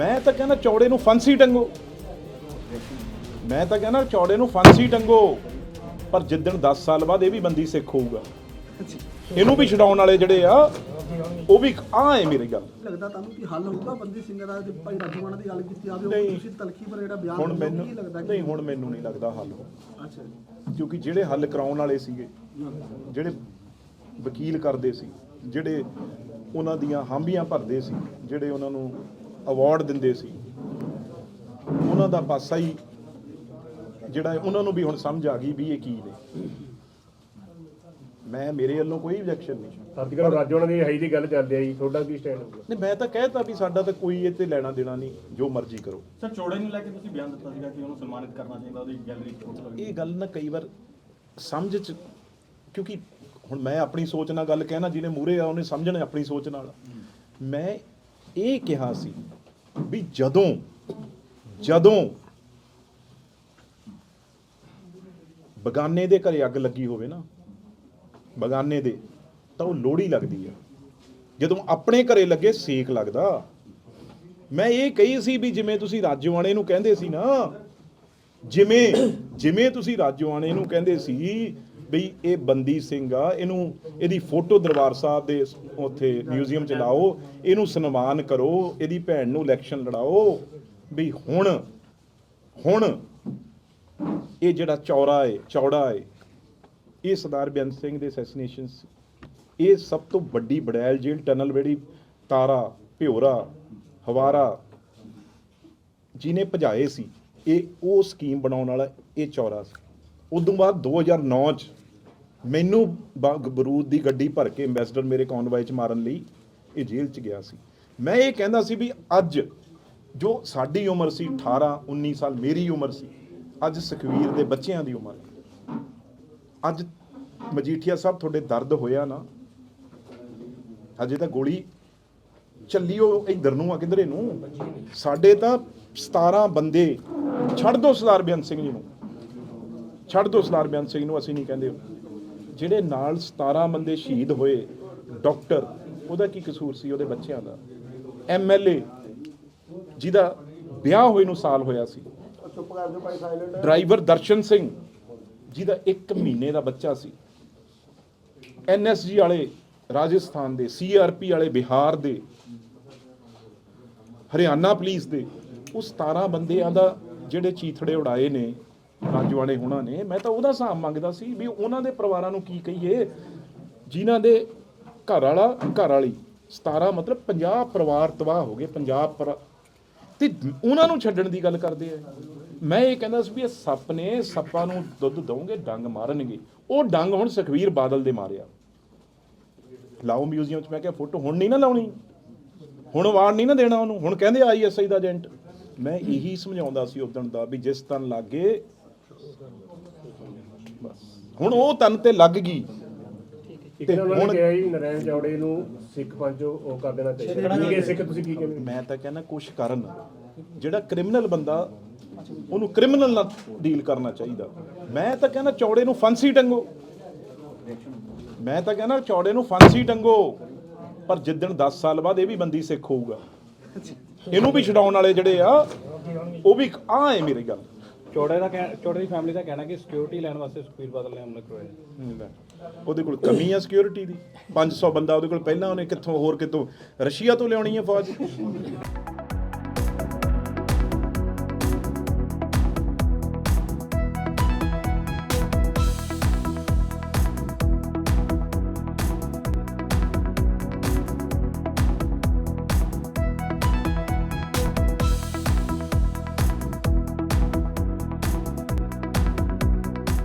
ਮੈਂ ਤਾਂ ਕਹਿੰਦਾ ਚੌੜੇ ਨੂੰ ਫਾਂਸੀ ਟੰਗੋ। ਮੈਂ ਤਾਂ ਕਹਿੰਦਾ ਚੌੜੇ ਨੂੰ ਫਾਂਸੀ ਟੰਗੋ। ਪਰ ਜਿੱਦਣ 10 ਸਾਲ ਬਾਅਦ ਇਹ ਵੀ ਬੰਦੀ ਸਿੱਖ ਹੋਊਗਾ। ਇਹਨੂੰ ਵੀ ਛਡਾਉਣ ਵਾਲੇ ਜਿਹੜੇ ਆ ਉਹ ਵੀ ਆ ਹੈ ਮੇਰੀ ਗੱਲ। ਲੱਗਦਾ ਤੁਹਾਨੂੰ ਕਿ ਹੱਲ ਹੋਊਗਾ ਬੰਦੀ ਸਿੰਘ ਦਾ ਜੇ ਭਾਈ ਰਾਜੂਆਣਾ ਦੀ ਗੱਲ ਕੀਤੀ ਨਹੀਂ। ਉਹ ਤੁਸੀਂ ਤਲਖੀ ਪਰ ਜਿਹੜਾ ਬਿਆਨ ਹੁਣ ਮੈਨੂੰ ਨਹੀਂ ਹੁਣ ਮੈਨੂੰ ਨਹੀਂ ਲੱਗਦਾ ਹੱਲ ਹੋ ਅੱਛਾ ਕਿਉਂਕਿ ਜਿਹੜੇ ਹੱਲ ਕਰਾਉਣ ਵਾਲੇ ਸੀਗੇ ਜਿਹੜੇ ਵਕੀਲ ਕਰਦੇ ਸੀ ਜਿਹੜੇ ਉਹਨਾਂ ਦੀਆਂ ਹਾਮੀਆਂ ਭਰਦੇ ਸੀ ਜਿਹੜੇ ਉਹਨਾਂ ਨੂੰ ਅਵਾਰਡ ਦਿੰਦੇ ਸੀ। ਉਹਨਾਂ ਦਾ ਪਾਸਾ ਹੀ ਜਿਹੜਾ ਹੈ, ਉਹਨਾਂ ਨੂੰ ਵੀ ਹੁਣ ਸਮਝ ਆ ਗਈ ਵੀ ਇਹ ਕੀ ਨੇ। ਮੈਂ ਮੇਰੇ ਵੱਲੋਂ ਕੋਈ ਆਬਜੈਕਸ਼ਨ ਨਹੀਂ। ਕੱਲ੍ਹ ਰਾਜੋਂ ਦੀ ਹਾਈ ਦੀ ਗੱਲ ਚੱਲਦੀ ਆਈ ਤੁਹਾਡਾ ਕੀ ਸਟੈਂਡ ਹੋਊਗਾ? ਨਹੀਂ ਮੈਂ ਤਾਂ ਕਹਿਤਾ ਵੀ ਸਾਡਾ ਤਾਂ ਕੋਈ ਇਹ ਤੇ ਲੈਣਾ ਦੇਣਾ ਨਹੀਂ ਜੋ ਮਰਜ਼ੀ ਕਰੋ। ਸਰ ਚੋੜੇ ਨੂੰ ਲੈ ਕੇ ਤੁਸੀਂ ਬਿਆਨ ਦਿੱਤਾ ਸੀਗਾ ਕਿ ਉਹਨੂੰ ਸਨਮਾਨਿਤ ਕਰਨਾ ਚਾਹੀਦਾ ਉਹਦੀ ਗੈਲਰੀ ਚ ਫੋਟੋ ਲੱਗੀ ਇਹ ਗੱਲ ਨਾ ਕਈ ਵਾਰ ਸਮਝ ਚ ਕਿਉਂਕਿ ਹੁਣ ਮੈਂ ਆਪਣੀ ਸੋਚ ਨਾਲ ਗੱਲ ਕਹਿਣਾ ਜਿਹਨੇ ਮੂਰੇ ਆ ਉਹਨੇ ਸਮਝਣਾ ਆਪਣੀ ਸੋਚ ਨਾਲ। ਮੈਂ ਇਹ ਕਿਹਾ ਸੀ ਵੀ ਜਦੋਂ ਜਦੋਂ ਬਗਾਨੇ ਦੇ ਘਰੇ ਅੱਗ ਲੱਗੀ ਹੋਵੇ ਨਾ, ਬਗਾਨੇ ਦੇ, ਤਾਂ ਉਹ ਲੋੜੀ ਲੱਗਦੀ ਆ। ਜਦੋਂ ਆਪਣੇ ਘਰੇ ਲੱਗੇ ਸੇਕ ਲੱਗਦਾ। ਮੈਂ ਇਹ ਕਹੀ ਸੀ ਵੀ ਜਿਵੇਂ ਤੁਸੀਂ ਰਾਜਵਾਣੇ ਨੂੰ ਕਹਿੰਦੇ ਸੀ ਨਾ, ਜਿਵੇਂ ਜਿਵੇਂ ਤੁਸੀਂ ਰਾਜਵਾਣੇ ਨੂੰ ਕਹਿੰਦੇ ਸੀ ਵੀ ਇਹ ਬੰਦੀ ਸਿੰਘ ਆ, ਇਹਨੂੰ ਇਹਦੀ ਫੋਟੋ ਦਰਬਾਰ ਸਾਹਿਬ ਦੇ ਉੱਥੇ ਮਿਊਜ਼ੀਅਮ ਚ ਲਾਓ, ਇਹਨੂੰ ਸਨਮਾਨ ਕਰੋ, ਇਹਦੀ ਭੈਣ ਨੂੰ ਇਲੈਕਸ਼ਨ ਲੜਾਓ। ਵੀ ਹੁਣ ਹੁਣ ਇਹ ਜਿਹੜਾ ਚੌਰਾ ਏ, ਚੌੜਾ ਏ, ਇਹ ਸਰਦਾਰ ਬੇਅੰਤ ਸਿੰਘ ਦੇ ਅਸੈਸੀਨੇਸ਼ਨ ਇਹ ਸਭ ਤੋਂ ਵੱਡੀ ਬੜੈਲ ਜੇਲ੍ਹ, ਟਨਲ ਜਿਹੜੀ ਤਾਰਾ, ਭਿਓਰਾ, ਹਵਾਰਾ ਜਿਹਨੇ ਭਜਾਏ ਸੀ, ਇਹ ਉਹ ਸਕੀਮ ਬਣਾਉਣ ਵਾਲਾ ਇਹ ਚੌਰਾ ਸੀ। ਉਦੋਂ ਬਾਅਦ 2009 ਚ ਮੈਨੂੰ ਬ- ਬਰੂਦ ਦੀ ਗੱਡੀ ਭਰ ਕੇ ਐਮਬੈਸਡਰ ਮੇਰੇ ਕੌਨਵਾਈ ਚ ਮਾਰਨ ਲਈ ਇਹ ਜੇਲ੍ਹ ਚ ਗਿਆ ਸੀ। ਮੈਂ ਇਹ ਕਹਿੰਦਾ ਸੀ ਵੀ ਅੱਜ ਜੋ ਸਾਡੀ ਉਮਰ ਸੀ 18 19 ਸਾਲ ਮੇਰੀ ਉਮਰ ਸੀ, ਅੱਜ ਸੁਖਵੀਰ ਦੇ ਬੱਚਿਆਂ ਦੀ ਉਮਰ ਹੈ। ਅੱਜ ਮਜੀਠੀਆ ਸਾਹਿਬ ਤੁਹਾਡੇ ਦਰਦ ਹੋਇਆ ਨਾ, ਹਜੇ ਤਾਂ ਗੋਲੀ ਚੱਲੀ ਉਹ ਇਧਰ ਨੂੰ ਆ, ਕਿਧਰੇ ਨੂੰ। ਸਾਡੇ ਤਾਂ 17 ਬੰਦੇ, ਛੱਡ ਦੋ ਸਰਦਾਰ ਬੇਅੰਤ ਸਿੰਘ ਜੀ ਨੂੰ। ਛੱਡ ਦੋ ਸਰਦਾਰ ਬੇਅੰਤ ਸਿੰਘ ਨੂੰ, ਅਸੀਂ ਨਹੀਂ ਕਹਿੰਦੇ। ਜਿਹੜੇ ਨਾਲ 17 ਬੰਦੇ ਸ਼ਹੀਦ ਹੋਏ, ਡਾਕਟਰ, ਉਹਦਾ ਕੀ ਕਸੂਰ ਸੀ ਉਹਦੇ ਬੱਚਿਆਂ ਦਾ? ਐਮਐਲਏ ਜਿਹਦਾ ਵਿਆਹ ਹੋਏ ਨੂੰ ਸਾਲ ਹੋਇਆ ਸੀ। ਡਰਾਈਵਰ ਦਰਸ਼ਨ ਸਿੰਘ, ਜਿਹਦਾ 1 ਮਹੀਨੇ ਦਾ ਬੱਚਾ ਸੀ। ਐਨਐਸਜੀ ਵਾਲੇ ਰਾਜਸਥਾਨ ਦੇ ਸੀਆਰਪੀ ਵਾਲੇ ਬਿਹਾਰ ਦੇ, ਹਰਿਆਣਾ ਪੁਲਿਸ ਦੇ, ਉਹ 17 ਬੰਦਿਆਂ ਦਾ ਜਿਹੜੇ ਚੀਥੜੇ ਉਡਾਏ ਨੇ ਰਾਜਵਾਨੇ ਹੁਣਾਂ ਨੇ, ਮੈਂ ਤਾਂ ਉਹਦਾ ਹਿਸਾਬ ਮੰਗਦਾ ਸੀ ਵੀ ਉਹਨਾਂ ਦੇ ਪਰਿਵਾਰਾਂ ਨੂੰ ਕੀ ਕਹੀਏ, ਜਿਨ੍ਹਾਂ ਦੇ ਘਰ ਵਾਲਾ, ਘਰ ਵਾਲੀ 17 ਮਤਲਬ 50 ਪਰਿਵਾਰ ਤਬਾਹ ਹੋ ਗਏ ਪੰਜਾਬ ਪਰ, ਤੇ ਉਹਨਾਂ ਨੂੰ ਛੱਡਣ ਦੀ ਗੱਲ ਕਰਦੇ ਆ। ਮੈਂ ਇਹ ਕਹਿੰਦਾ ਸੀ ਵੀ ਇਹ ਸੱਪ ਨੇ, ਸੱਪਾਂ ਨੂੰ ਦੁੱਧ ਦਵੋਗੇ ਡੰਗ ਮਾਰਨਗੇ। ਉਹ ਡੰਗ ਹੁਣ ਸੁਖਵੀਰ ਬਾਦਲ ਦੇ ਮਾਰਿਆ। ਲਾਓ ਮਿਊਜ਼ੀਅਮ 'ਚ, ਮੈਂ ਕਿਹਾ ਫੋਟੋ ਹੁਣ ਨਹੀਂ ਨਾ ਲਾਉਣੀ। ਹੁਣ ਅਵਾਰਡ ਨਹੀਂ ਨਾ ਦੇਣਾ ਉਹਨੂੰ। ਹੁਣ ਕਹਿੰਦੇ ਆਈਐਸਆਈ ਦਾ ਏਜੰਟ। ਮੈਂ ਇਹੀ ਸਮਝਾਉਂਦਾ ਸੀ ਉਦੋਂ ਦਾ ਵੀ ਜਿਸ ਤਨ ਲਾਗੇ ਬਸ। ਹੁਣ ਉਹ ਤਨ ਤੇ ਲੱਗ ਗਈ। ਤੇ ਹੁਣ- ਕਿਹਾ ਜੀ ਨਰੈਣ ਚੌੜੇ ਨੂੰ ਸਿੱਖ ਪੰਜ ਉਹ ਕਰ ਦੇਣਾ ਚਾਹੀਦਾ। ਹੈ ਸਿੱਖ ਤੁਸੀਂ ਕੀ ਕਹਿੰਦੇ? ਮੈਂ ਤਾਂ ਕਹਿੰਦਾ ਕੁਛ ਕਰਨ। ਜਿਹੜਾ ਕ੍ਰਿਮੀਨਲ ਬੰਦਾ ਉਹਨੂੰ ਕ੍ਰਿਮੀਨਲ ਨਾਲ ਡੀਲ ਕਰਨਾ ਚਾਹੀਦਾ। ਮੈਂ ਤਾਂ ਕਹਿੰਦਾ ਚੌੜੇ ਨੂੰ ਫਾਂਸੀ ਟੰਗੋ ਮੈਂ ਤਾਂ ਕਹਿੰਦਾ ਚੌੜੇ ਨੂੰ ਫਾਂਸੀ ਟੰਗੋ ਪਰ ਜਿੱਦਣ 10 ਸਾਲ ਬਾਅਦ ਇਹ ਵੀ ਬੰਦੀ ਸਿੱਖ ਹੋਊਗਾ। ਇਹਨੂੰ ਵੀ ਛਡਾਉਣ ਵਾਲੇ ਜਿਹੜੇ ਆ ਉਹ ਵੀ ਆ ਹੈ ਮੇਰੀ ਗੱਲ। ਚੋੜੇ ਦਾ ਕਹਿ- ਚੋੜੇ ਦੀ ਫੈਮਿਲੀ ਦਾ ਕਹਿਣਾ ਕਿ ਸਿਕਿਉਰਿਟੀ ਲੈਣ ਵਾਸਤੇ ਸੁਖਬੀਰ ਬਾਦਲ ਨੇ ਹਮਲਾ ਕਰਵਾਇਆ। ਉਹਦੇ ਕੋਲ ਕਮੀ ਆ ਸਿਕਿਉਰਿਟੀ ਦੀ। 500 ਬੰਦਾ ਉਹਦੇ ਕੋਲ ਪਹਿਲਾਂ ਉਹਨੇ ਕਿੱਥੋਂ, ਹੋਰ ਕਿਤੋਂ ਰਸ਼ੀਆ ਤੋਂ ਲਿਆਉਣੀ ਹੈ ਫੌਜ।